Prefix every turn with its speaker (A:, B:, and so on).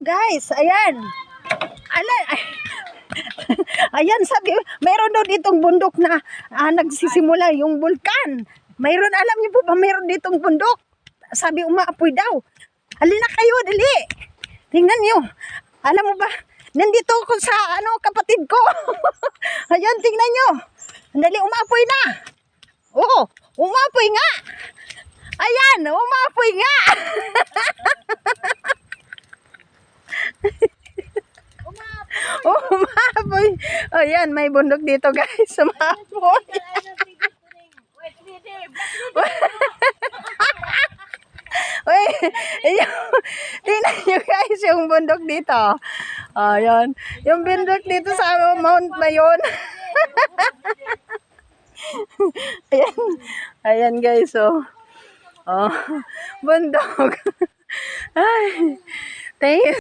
A: Guys, ayan. Alan, ay, ayan, sabi, mayroon daw ditong bundok na ah, nagsisimula yung bulkan. Mayroon, alam niyo po ba, mayroon ditong bundok. Sabi, umaapoy daw. Halina kayo, dali. Tingnan niyo. Alam mo ba, nandito ako sa ano, kapatid ko. ayan, tingnan niyo. Dali, umaapoy na. Oo, umaapoy nga. Ayan, umaapoy nga. Umapoy. Oh, yan, may bundok dito, guys. Umapoy. Uy, yung, tingnan nyo guys, yung bundok dito. Oh, yan. Yung bundok dito sa Mount Mayon. ayan. Ayan, guys, oh. Oh, bundok. Ay, thank you.